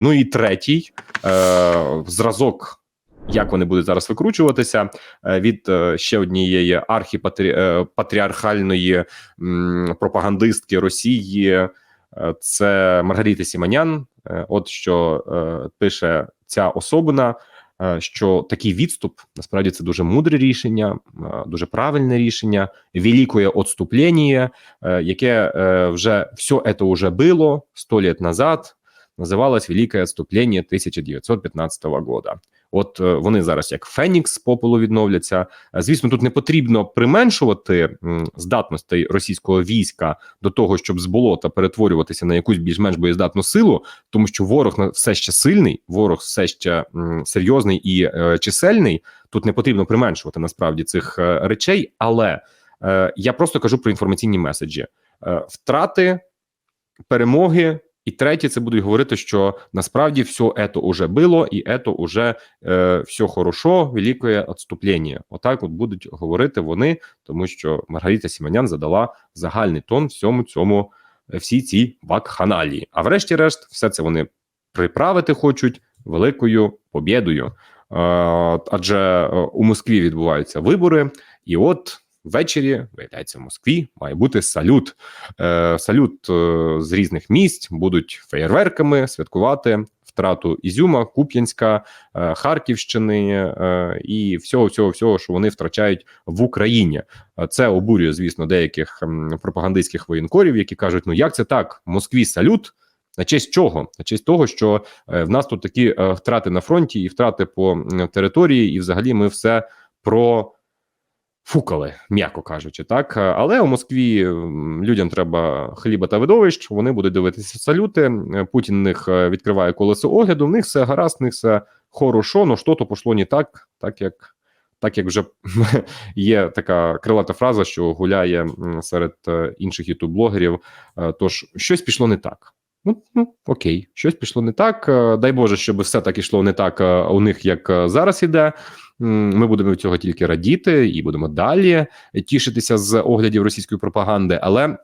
Ну і третій е, зразок. Як вони будуть зараз викручуватися е, від е, ще однієї архіпатріархальної пропагандистки Росії, е, це Маргарита Сіманян. Е, От що е, пише ця особина, е, що такий відступ насправді це дуже мудре рішення, е, дуже правильне рішення, великое отступлення, е, яке е, вже все це вже було 100 лет назад. Називалось Велике отступлення 1915 года. От е, вони зараз як Фенікс попелу відновляться. Е, Звісно, тут не потрібно применшувати м, здатностей російського війська до того, щоб з болота перетворюватися на якусь більш-менш боєздатну силу, тому що ворог все ще сильний, ворог все ще серйозний і е, чисельний. Тут не потрібно применшувати насправді цих речей, але я просто кажу про інформаційні меседжі: втрати, перемоги. І третє, це будуть говорити, що насправді все это уже було, і это уже е, все хорошо, велике відступлення. Отак, от будуть говорити вони, тому що Маргарита Сіманян задала загальний тон всьому цьому, е, всій цій вакханалії. А врешті-решт, все це вони приправити хочуть великою побєдою. Е, адже е, у Москві відбуваються вибори, і от ввечері, виявляється, в Москві має бути салют. Е, салют е, з різних місць будуть феєрверками святкувати втрату Ізюма, Куп'янська, е, Харківщини е, і всього, всього, всього, що вони втрачають в Україні. Е, Це обурює, звісно, деяких пропагандистських воєнкорів, які кажуть: ну як це так? В Москві салют. На честь чого? На честь того, що е, в нас тут такі е, втрати на фронті і втрати по території, і взагалі ми все про. Фукали, м'яко кажучи, так але у Москві людям треба хліба та видовищ. Вони будуть дивитися салюти. Е, Путін них е, відкриває колесо огляду. В них все гаразд, в них все хорошо, но що то пошло не так, так як так як вже є така крилата фраза, що гуляє серед е, інших ютуб-блогерів. Тож щось пішло не так. Ну, ну окей, щось пішло не так. Дай Боже, щоб все так ішло не так у них, як зараз іде. Ми будемо цього тільки радіти і будемо далі тішитися з оглядів російської пропаганди. Але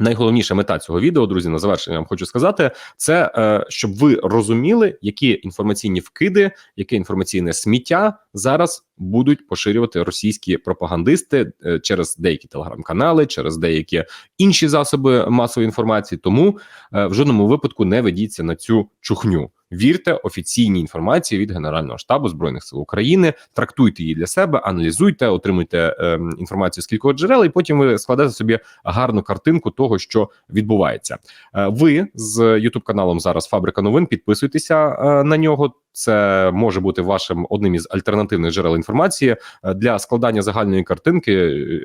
найголовніша мета цього відео, друзі, на завершення вам хочу сказати, це е, щоб ви розуміли, які інформаційні вкиди, яке інформаційне сміття зараз будуть поширювати російські пропагандисти е, через деякі телеграм-канали, через деякі інші засоби масової інформації. Тому е, в жодному випадку не ведіться на цю чухню. Вірте офіційній інформації від Генерального штабу збройних сил України, трактуйте її для себе, аналізуйте, отримуйте е, інформацію з кількох джерел, і потім ви складете собі гарну картинку того, що відбувається. Е, ви з Ютуб каналом зараз Фабрика новин. Підписуйтеся е, на нього. Це може бути вашим одним із альтернативних джерел інформації Е, для складання загальної картинки.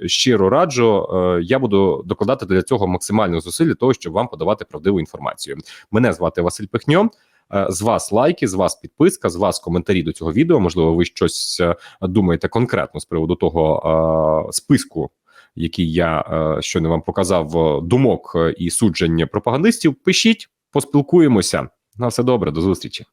е, Щиро раджу. е, Я буду докладати для цього максимально зусиль для того, щоб вам подавати правдиву інформацію. Мене звати Василь Пихньо. Е, З вас лайки, з вас підписка, з вас коментарі до цього відео. Можливо, ви щось е, думаєте конкретно з приводу того е, списку, який я щойно вам показав, думок і судження пропагандистів. Пишіть, поспілкуємося. На все добре, до зустрічі.